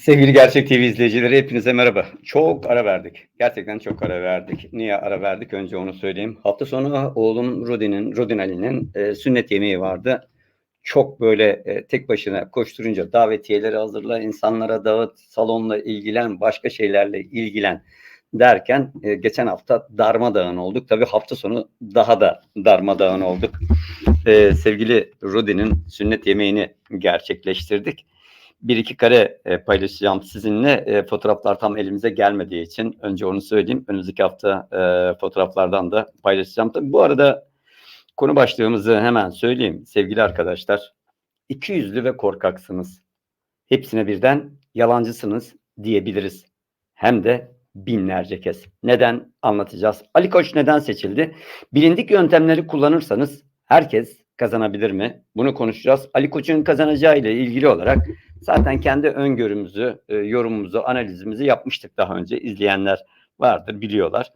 Sevgili Gerçek TV izleyicileri hepinize merhaba. Çok ara verdik. Gerçekten çok ara verdik. Niye ara verdik? Önce onu söyleyeyim. Hafta sonu oğlum Rudi'nin, Rudin Ali'nin e, sünnet yemeği vardı. Çok böyle e, tek başına koşturunca davetiyeleri hazırla, insanlara dağıt, salonla ilgilen, başka şeylerle ilgilen derken e, geçen hafta darmadağın olduk. Tabii hafta sonu daha da darmadağın olduk. E, sevgili Rudi'nin sünnet yemeğini gerçekleştirdik bir iki kare e, paylaşacağım sizinle. E, fotoğraflar tam elimize gelmediği için önce onu söyleyeyim. Önümüzdeki hafta e, fotoğraflardan da paylaşacağım. Tabii bu arada konu başlığımızı hemen söyleyeyim sevgili arkadaşlar. İki yüzlü ve korkaksınız. Hepsine birden yalancısınız diyebiliriz. Hem de binlerce kez. Neden anlatacağız? Ali Koç neden seçildi? Bilindik yöntemleri kullanırsanız herkes kazanabilir mi? Bunu konuşacağız. Ali Koç'un kazanacağı ile ilgili olarak zaten kendi öngörümüzü, e, yorumumuzu, analizimizi yapmıştık daha önce. İzleyenler vardır, biliyorlar.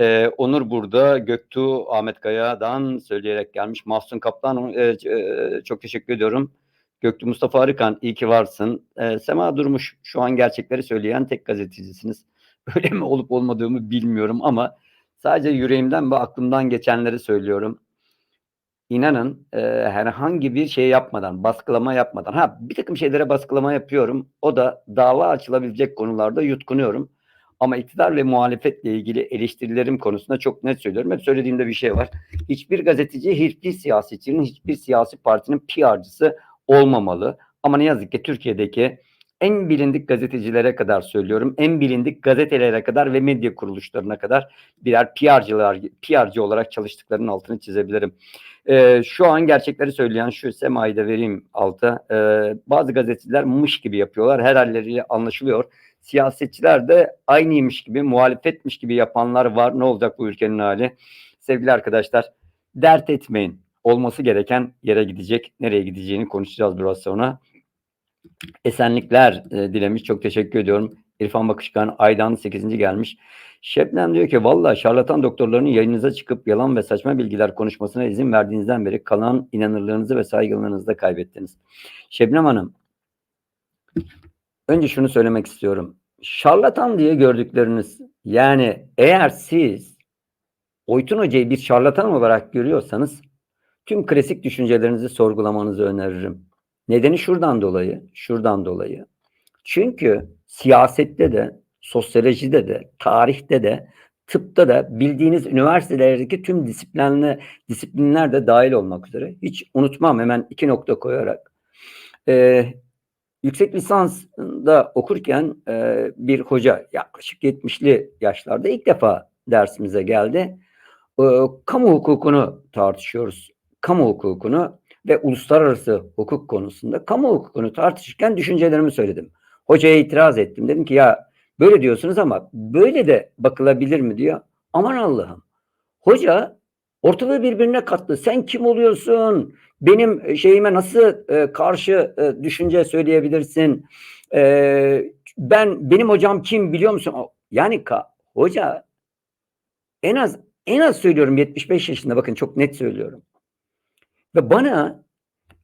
Ee, Onur burada, Göktuğ, Ahmet Kaya'dan söyleyerek gelmiş. Mahsun Kaplan, e, e, çok teşekkür ediyorum. Göktuğ Mustafa Arıkan, iyi ki varsın. E, Sema Durmuş, şu an gerçekleri söyleyen tek gazetecisiniz. Öyle mi olup olmadığımı bilmiyorum ama sadece yüreğimden ve aklımdan geçenleri söylüyorum inanın e, herhangi bir şey yapmadan, baskılama yapmadan, ha bir takım şeylere baskılama yapıyorum. O da dava açılabilecek konularda yutkunuyorum. Ama iktidar ve muhalefetle ilgili eleştirilerim konusunda çok net söylüyorum. Hep söylediğimde bir şey var. Hiçbir gazeteci, hiçbir siyasetçinin, hiçbir siyasi partinin PR'cısı olmamalı. Ama ne yazık ki Türkiye'deki en bilindik gazetecilere kadar söylüyorum. En bilindik gazetelere kadar ve medya kuruluşlarına kadar birer PR'cılar, PR'cı olarak çalıştıklarının altını çizebilirim. Ee, şu an gerçekleri söyleyen şu Sema'yı da vereyim alta. Ee, bazı gazeteciler mış gibi yapıyorlar. Her halleriyle anlaşılıyor. Siyasetçiler de aynıymış gibi, muhalefetmiş gibi yapanlar var. Ne olacak bu ülkenin hali? Sevgili arkadaşlar, dert etmeyin. Olması gereken yere gidecek. Nereye gideceğini konuşacağız biraz sonra. Esenlikler e, dilemiş. Çok teşekkür ediyorum. İrfan Bakışkan Aydan 8. gelmiş. Şebnem diyor ki valla şarlatan doktorların yayınınıza çıkıp yalan ve saçma bilgiler konuşmasına izin verdiğinizden beri kalan inanırlığınızı ve saygınlığınızı da kaybettiniz. Şebnem Hanım önce şunu söylemek istiyorum. Şarlatan diye gördükleriniz yani eğer siz Oytun Hoca'yı bir şarlatan olarak görüyorsanız tüm klasik düşüncelerinizi sorgulamanızı öneririm. Nedeni şuradan dolayı, şuradan dolayı. Çünkü siyasette de, sosyolojide de, tarihte de, tıpta da bildiğiniz üniversitelerdeki tüm disiplinle, disiplinler de dahil olmak üzere. Hiç unutmam hemen iki nokta koyarak. Ee, yüksek lisansda okurken e, bir hoca yaklaşık 70'li yaşlarda ilk defa dersimize geldi. E, kamu hukukunu tartışıyoruz. Kamu hukukunu ve uluslararası hukuk konusunda kamu hukukunu tartışırken düşüncelerimi söyledim. Hocaya itiraz ettim. Dedim ki ya böyle diyorsunuz ama böyle de bakılabilir mi diyor. Aman Allah'ım. Hoca ortalığı birbirine kattı. Sen kim oluyorsun? Benim şeyime nasıl e, karşı e, düşünce söyleyebilirsin? E, ben benim hocam kim biliyor musun? Yani ka, hoca en az en az söylüyorum 75 yaşında bakın çok net söylüyorum. Ve bana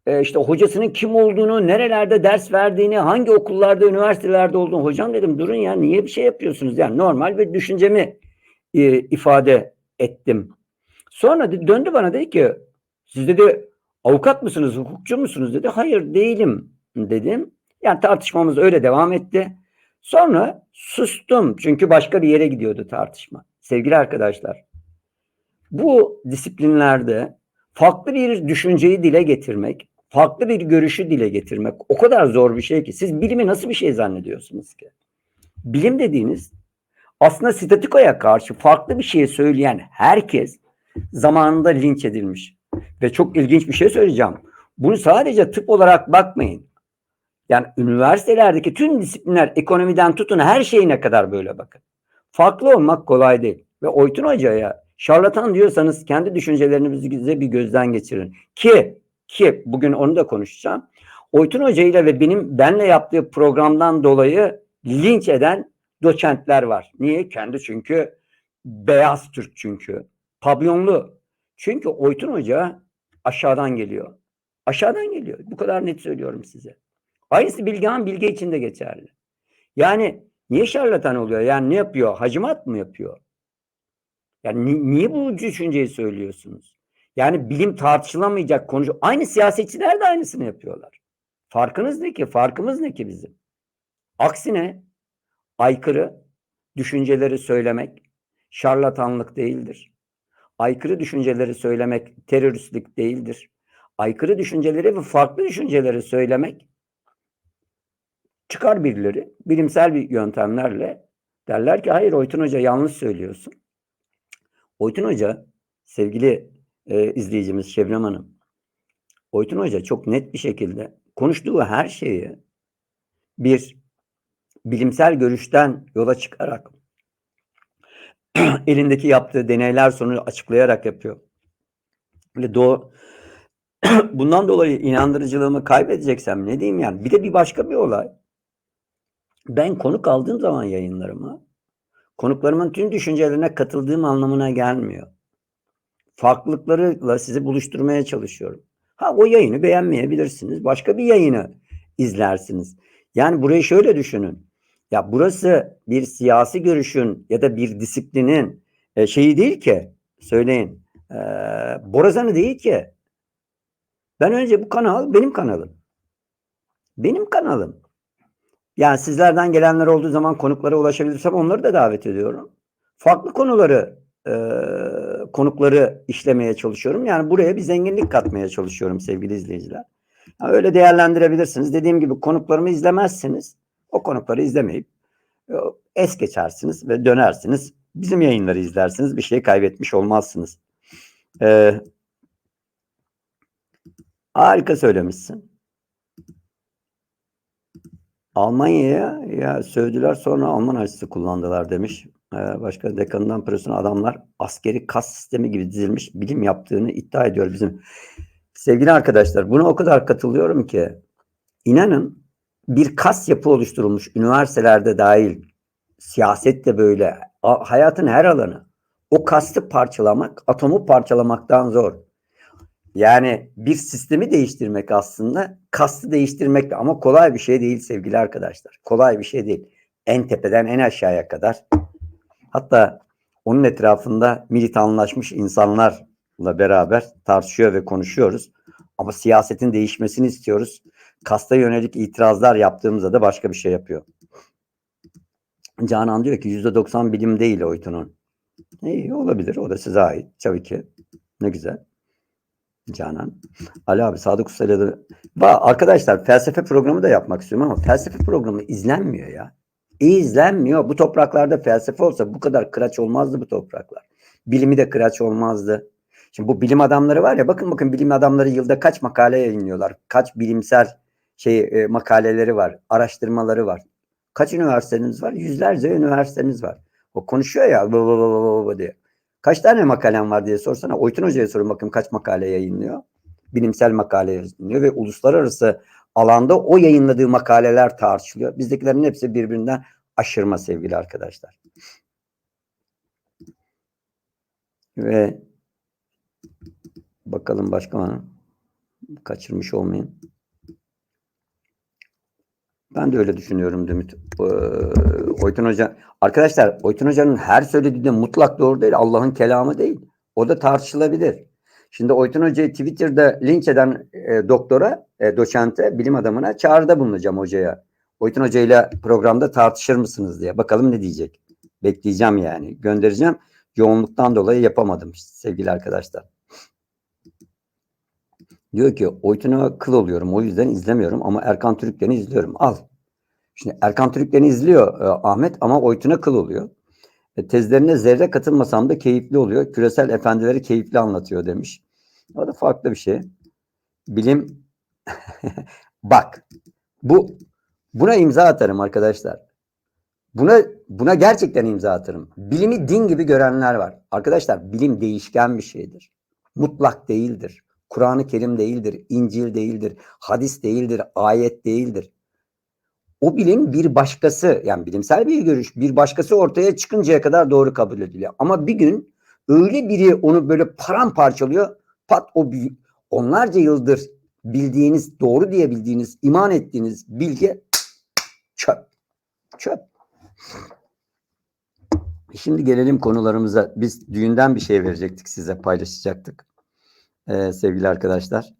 e, işte hocasının kim olduğunu, nerelerde ders verdiğini, hangi okullarda, üniversitelerde olduğunu hocam dedim durun ya niye bir şey yapıyorsunuz? Yani normal bir düşüncemi e, ifade ettim. Sonra döndü bana dedi ki siz dedi avukat mısınız, hukukçu musunuz dedi. Hayır değilim dedim. Yani tartışmamız öyle devam etti. Sonra sustum çünkü başka bir yere gidiyordu tartışma. Sevgili arkadaşlar, bu disiplinlerde farklı bir düşünceyi dile getirmek, farklı bir görüşü dile getirmek o kadar zor bir şey ki. Siz bilimi nasıl bir şey zannediyorsunuz ki? Bilim dediğiniz aslında statikoya karşı farklı bir şey söyleyen herkes zamanında linç edilmiş. Ve çok ilginç bir şey söyleyeceğim. Bunu sadece tıp olarak bakmayın. Yani üniversitelerdeki tüm disiplinler ekonomiden tutun her şeyine kadar böyle bakın. Farklı olmak kolay değil. Ve Oytun Hoca'ya şarlatan diyorsanız kendi düşüncelerinizi bir gözden geçirin. Ki ki bugün onu da konuşacağım. Oytun Hoca ile ve benim benle yaptığı programdan dolayı linç eden doçentler var. Niye? Kendi çünkü beyaz Türk çünkü. Pabyonlu. Çünkü Oytun Hoca aşağıdan geliyor. Aşağıdan geliyor. Bu kadar net söylüyorum size. Aynısı Bilgehan Bilge için de geçerli. Yani niye şarlatan oluyor? Yani ne yapıyor? Hacimat mı yapıyor? Yani ni- niye bu düşünceyi söylüyorsunuz? Yani bilim tartışılamayacak konu. Aynı siyasetçiler de aynısını yapıyorlar. Farkınız ne ki? Farkımız ne ki bizim? Aksine aykırı düşünceleri söylemek şarlatanlık değildir. Aykırı düşünceleri söylemek teröristlik değildir. Aykırı düşünceleri ve farklı düşünceleri söylemek çıkar birileri bilimsel bir yöntemlerle derler ki hayır Oytun Hoca yanlış söylüyorsun. Oytun Hoca sevgili e, izleyicimiz Şebnem Hanım Oytun Hoca çok net bir şekilde konuştuğu her şeyi bir bilimsel görüşten yola çıkarak elindeki yaptığı deneyler sonucu açıklayarak yapıyor. Ve doğu bundan dolayı inandırıcılığımı kaybedeceksem ne diyeyim yani. Bir de bir başka bir olay. Ben konuk aldığım zaman yayınlarıma konuklarımın tüm düşüncelerine katıldığım anlamına gelmiyor. Farklılıklarıyla sizi buluşturmaya çalışıyorum. Ha o yayını beğenmeyebilirsiniz. Başka bir yayını izlersiniz. Yani burayı şöyle düşünün. Ya burası bir siyasi görüşün ya da bir disiplinin e, şeyi değil ki. Söyleyin. E, borazanı değil ki. Ben önce bu kanal benim kanalım. Benim kanalım. Yani sizlerden gelenler olduğu zaman konuklara ulaşabilirsem onları da davet ediyorum. Farklı konuları e, konukları işlemeye çalışıyorum. Yani buraya bir zenginlik katmaya çalışıyorum sevgili izleyiciler. Yani öyle değerlendirebilirsiniz. Dediğim gibi konuklarımı izlemezsiniz. O konukları izlemeyip e, es geçersiniz ve dönersiniz. Bizim yayınları izlersiniz. Bir şey kaybetmiş olmazsınız. Ee, harika söylemişsin. Almanya'ya ya sövdüler sonra Alman aşısı kullandılar demiş. Ee, başka dekanından profesyonel adamlar askeri kas sistemi gibi dizilmiş bilim yaptığını iddia ediyor bizim. Sevgili arkadaşlar buna o kadar katılıyorum ki inanın bir kas yapı oluşturulmuş üniversitelerde dahil siyaset de böyle hayatın her alanı o kastı parçalamak atomu parçalamaktan zor. Yani bir sistemi değiştirmek aslında kastı değiştirmek de ama kolay bir şey değil sevgili arkadaşlar. Kolay bir şey değil. En tepeden en aşağıya kadar. Hatta onun etrafında militanlaşmış insanlarla beraber tartışıyor ve konuşuyoruz. Ama siyasetin değişmesini istiyoruz. Kasta yönelik itirazlar yaptığımızda da başka bir şey yapıyor. Canan diyor ki %90 bilim değil Oytun'un. İyi olabilir. O da size ait. Tabii ki. Ne güzel. Canan. Ali abi Sadık Usta'yla da... Ba, arkadaşlar felsefe programı da yapmak istiyorum ama felsefe programı izlenmiyor ya. İzlenmiyor. Bu topraklarda felsefe olsa bu kadar kıraç olmazdı bu topraklar. Bilimi de kıraç olmazdı. Şimdi bu bilim adamları var ya bakın bakın bilim adamları yılda kaç makale yayınlıyorlar. Kaç bilimsel şey e, makaleleri var, araştırmaları var. Kaç üniversiteniz var? Yüzlerce üniversiteniz var. O konuşuyor ya bı bı bı diye. Kaç tane makalem var diye sorsana. Oytun Hoca'ya sorun bakın kaç makale yayınlıyor. Bilimsel makale yayınlıyor ve uluslararası alanda o yayınladığı makaleler tartışılıyor. Bizdekilerin hepsi birbirinden aşırma sevgili arkadaşlar. Ve bakalım başka mı? Kaçırmış olmayayım. Ben de öyle düşünüyorum Dümit. Ee, Oytun Hoca. Arkadaşlar Oytun Hoca'nın her söylediği de mutlak doğru değil. Allah'ın kelamı değil. O da tartışılabilir. Şimdi Oytun Hoca'yı Twitter'da linç eden e, doktora, e, doçente, bilim adamına çağrıda bulunacağım hocaya. Oytun Hoca ile programda tartışır mısınız diye. Bakalım ne diyecek. Bekleyeceğim yani. Göndereceğim. Yoğunluktan dolayı yapamadım sevgili arkadaşlar. Diyor ki Oytun'a kıl oluyorum. O yüzden izlemiyorum ama Erkan Türklen'i izliyorum. Al. Şimdi Erkan Türklen'i izliyor e, Ahmet ama Oytun'a kıl oluyor. E, tezlerine zerre katılmasam da keyifli oluyor. Küresel efendileri keyifli anlatıyor demiş. O da farklı bir şey. Bilim bak bu buna imza atarım arkadaşlar. Buna buna gerçekten imza atarım. Bilimi din gibi görenler var. Arkadaşlar bilim değişken bir şeydir. Mutlak değildir. Kur'an-ı Kerim değildir, İncil değildir, hadis değildir, ayet değildir. O bilim bir başkası, yani bilimsel bir görüş, bir başkası ortaya çıkıncaya kadar doğru kabul ediliyor. Ama bir gün öyle biri onu böyle paramparçalıyor, pat o onlarca yıldır bildiğiniz, doğru diye bildiğiniz, iman ettiğiniz bilgi çöp. Çöp. Şimdi gelelim konularımıza. Biz düğünden bir şey verecektik size, paylaşacaktık. Ee, sevgili arkadaşlar.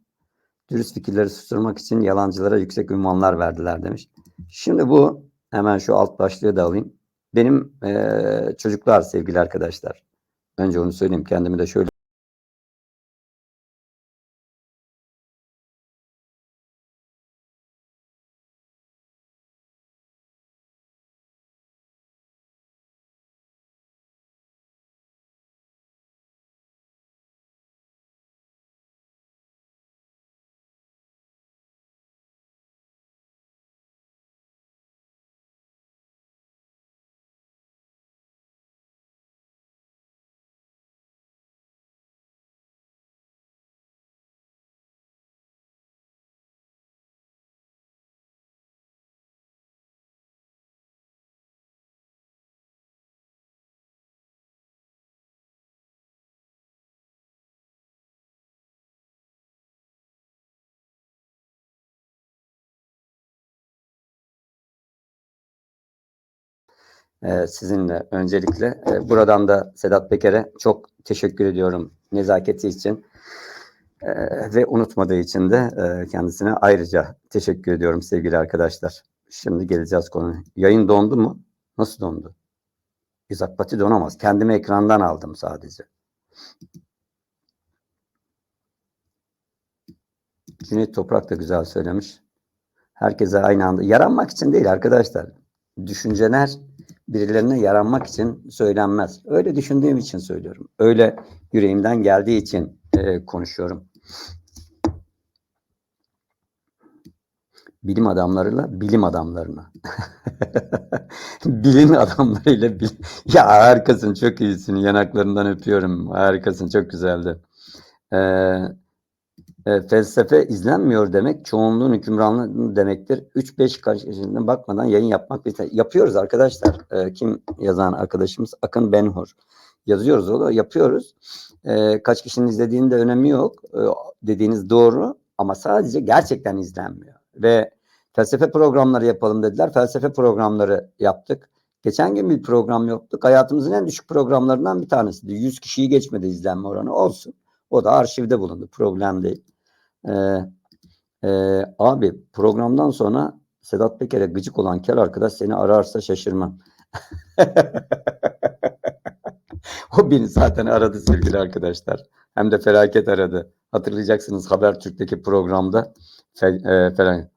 Dürüst fikirleri susturmak için yalancılara yüksek ünvanlar verdiler demiş. Şimdi bu, hemen şu alt başlığı da alayım. Benim eee, çocuklar sevgili arkadaşlar. Önce onu söyleyeyim. Kendimi de şöyle e, sizinle öncelikle e, buradan da Sedat Peker'e çok teşekkür ediyorum nezaketi için E, ve unutmadığı için de e, kendisine ayrıca teşekkür ediyorum sevgili arkadaşlar. Şimdi geleceğiz konu. Yayın dondu mu? Nasıl dondu? İzak Pati donamaz. Kendimi ekrandan aldım sadece. Cüneyt Toprak da güzel söylemiş. Herkese aynı anda. Yaranmak için değil arkadaşlar. Düşünceler birilerine yaranmak için söylenmez. Öyle düşündüğüm için söylüyorum. Öyle yüreğimden geldiği için e, konuşuyorum. Bilim adamlarıyla bilim adamlarına. bilim adamlarıyla bil ya harikasın çok iyisin yanaklarından öpüyorum harikasın çok güzeldi. Ee, e, felsefe izlenmiyor demek çoğunluğun hükümranlığı demektir. 3-5 karşısına bakmadan yayın yapmak bir yapıyoruz arkadaşlar. Ee, kim yazan arkadaşımız Akın Benhur. Yazıyoruz o da yapıyoruz. Ee, kaç kişinin izlediğinin de önemi yok. Ee, dediğiniz doğru ama sadece gerçekten izlenmiyor. Ve felsefe programları yapalım dediler. Felsefe programları yaptık. Geçen gün bir program yaptık. Hayatımızın en düşük programlarından bir tanesiydi. 100 kişiyi geçmedi izlenme oranı olsun. O da arşivde bulundu. Problem değil. Ee, e, abi programdan sonra Sedat Peker'e gıcık olan kel arkadaş seni ararsa şaşırmam. o beni zaten aradı sevgili arkadaşlar. Hem de felaket aradı. Hatırlayacaksınız Habertürk'teki programda fe, e, falan.